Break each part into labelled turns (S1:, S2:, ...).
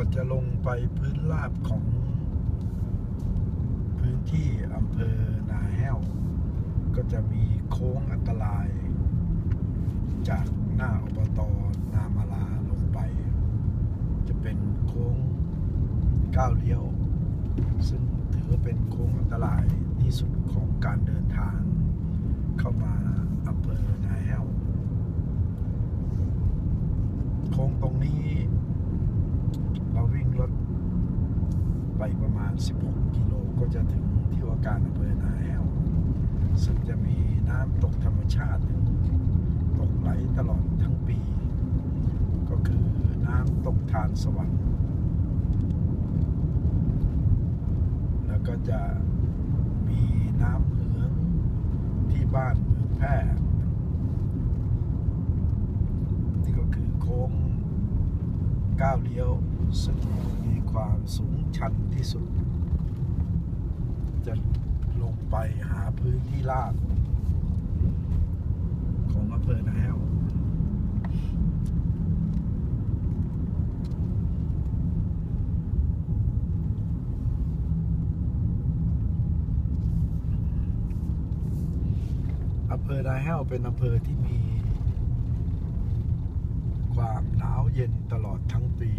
S1: ก่อนจะลงไปพื้นราบของ พื้นที่อำเภอนาแห้ว ก็จะมีโค้งอันตราย จากหน้าอบตนามาลาลงไป จะเป็นโค้งก้าวเลี้ยว ซึ่งถือว่าเป็นโค้งอันตรายที่สุดของการเดินทาง เข้ามาอำเภอนาแห้ว โค้งตรงนี้ เราวิ่งรถไปประมาณ 16 กิโลก็จะถึงที่ว่าการอำเภอนาแห้วซึ่งจะมีน้ำตกธรรมชาติ ตกไหลตลอดทั้งปี ก็คือน้ำตกทานสวรรค์ แล้วก็จะมีน้ำเหมืองที่บ้านเมืองแพร่นี่ก็คือโค้งก้าวเลี้ยวซึ่งมี ความสูงชันที่สุด จะลงไปหาพื้นที่ราบของอำเภอนาแห้วอำเภอนาแห้วเป็นอำเภอที่มี ความหนาวเย็นตลอดทั้งปี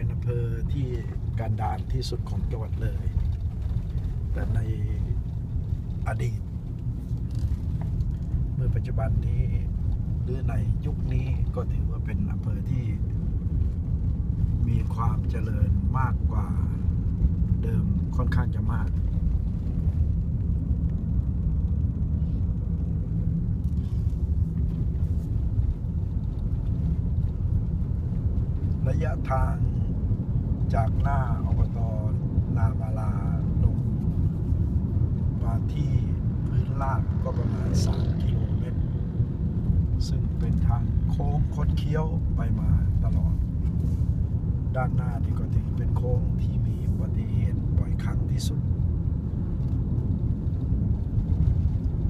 S1: เป็นอำเภอที่กันดารที่สุดของจังหวัดเลย แต่ในอดีต เมื่อปัจจุบันนี้หรือในยุคนี้ก็ถือว่าเป็นอำเภอที่มีความเจริญมากกว่าเดิมค่อนข้างจะมากระยะทาง จากหน้าอบตนามาลาลงมาที่พื้นลาดก็ประมาณ 3 กิโลเมตร ซึ่งเป็นทางโค้งคดเคี้ยวไปมาตลอด ด้านหน้านี่ก็ถือเป็นโค้งที่มีอุบัติเหตุบ่อยครั้งที่สุด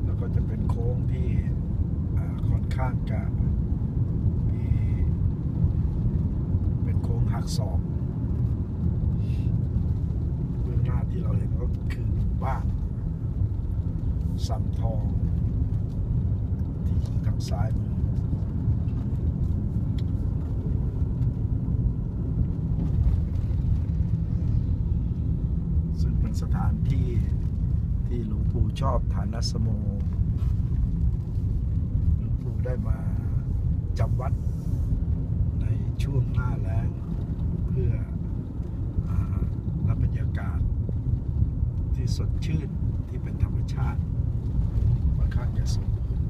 S1: แล้วก็จะเป็นโค้งที่ค่อนข้างจะมีเป็นโค้งหักศอกเบื้องหน้าที่เราเห็นก็คือบ้าน สำทอง ที่อยู่ทางซ้ายมือซึ่งเป็นสถานที่ที่หลวงปู่ชอบฐานัสโมหลวงปู่ได้มาจำวัดในช่วงหน้าแล้งเพื่อรับบรรยากาศที่สดชื่นที่เป็นธรรมชาติ อนข้างจะสมบูรณ์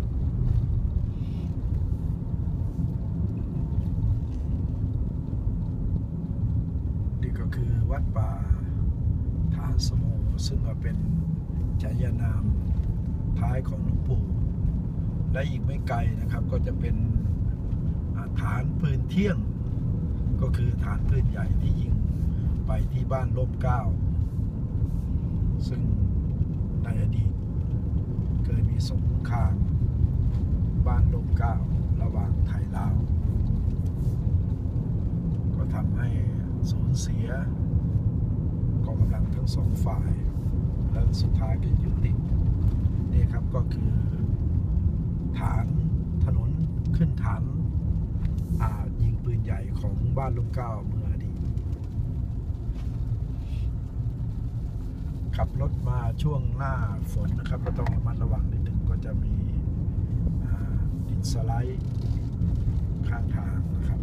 S1: นี่ก็คือวัดป่าฐานสโมซึ่งเป็นฉายานามท้ายของหลวงปู่ และอีกไม่ไกลนะครับก็จะเป็นฐานปืนเที่ยง ก็คือฐานปืนใหญ่ที่ยิงไปที่บ้านร่มเก้า ซึ่งในอดีต เคยมีสงครามบ้านร่มเก้าระหว่างไทยลาว ก็ทำให้สูญเสียกองกำลังทั้งสองฝ่าย และสุดท้ายก็ยุตินี่ครับก็คือ ฐานถนนขึ้นฐานอ่ายิงปืนใหญ่ของบ้านลุงเก้าเมื่ออดีต ขับรถมาช่วงหน้าฝนนะครับ ก็ต้องระมัดระวังนิดหนึ่งก็จะมีดินสไลด์ข้างทางนะครับ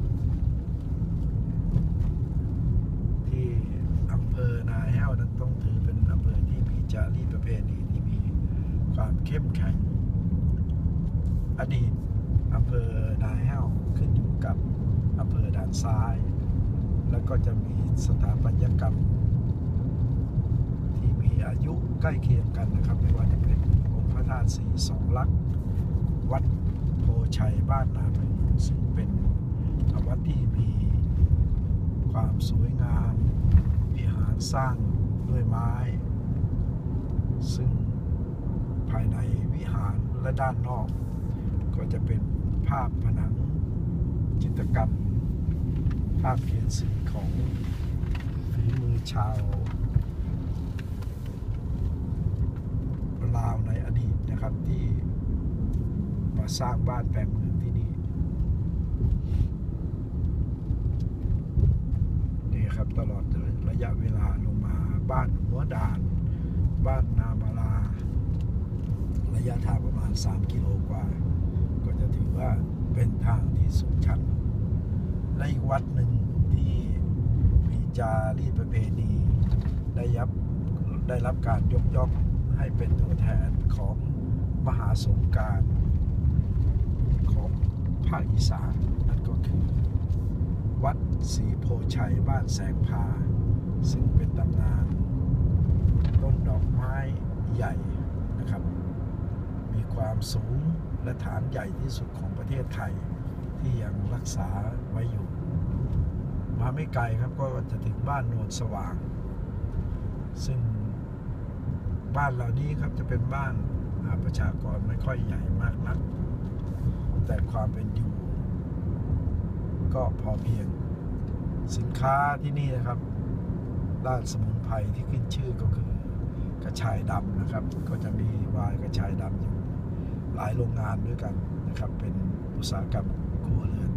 S1: ที่อำเภอนาแห้วนั้นต้องถือเป็นอำเภอที่มีจารีประเพณีที่มีความเข้มแข็ง อดีตอำเภอนาแห้วขึ้นอยู่กับอำเภอด่านซ้าย แล้วก็จะมีสถาปัตยกรรม อายุใกล้เคียงกันนะครับ ไม่ว่าจะเป็นองค์พระธาตุสีสองลักษณ์วัดโพชัยบ้านนาพึงซึ่งเป็นวัดที่มีความสวยงามวิหารสร้างด้วยไม้ ซึ่งภายในวิหารและด้านนอก ก็จะเป็นภาพผนังจิตรกรรม ภาพเขียนสีของฝีมือชาวลาวในอดีต นะครับที่มาสร้างบ้านแปลงเมืองที่นี่นี่ครับตลอดระยะเวลาลงมาบ้านหัวด่าน บ้านนามาลา ระยะทางประมาณ 3 กิโลกว่า ก็จะถือว่าเป็นทางที่สูงชันและอีกวัดหนึ่งที่มีจารีตประเพณีได้ยับได้รับการยกย่องให้เป็นตัวแทนของ มหาสงการของภาคอีสานนั่นก็คือ วัดศรีโพชัยบ้านแสงพา ซึ่งเป็นตำนานต้นดอกไม้ใหญ่นะครับ มีความสูงและฐานใหญ่ที่สุดของประเทศไทย ที่ยังรักษาไว้อยู่ มาไม่ไกลครับก็จะถึงบ้านโนนสว่าง ซึ่งบ้านเหล่านี้ครับจะเป็นบ้าน ประชากรไม่ค่อยใหญ่มากนัก แต่ความเป็นอยู่ ก็พอเพียงสินค้าที่นี่นะครับ ด้านสมุนไพรที่ขึ้นชื่อก็คือกระชายดำนะครับ ก็จะมีวายกระชายดำอยู่หลายโรงงานด้วยกันนะครับ เป็นอุตสาหกรรมครัวเรือน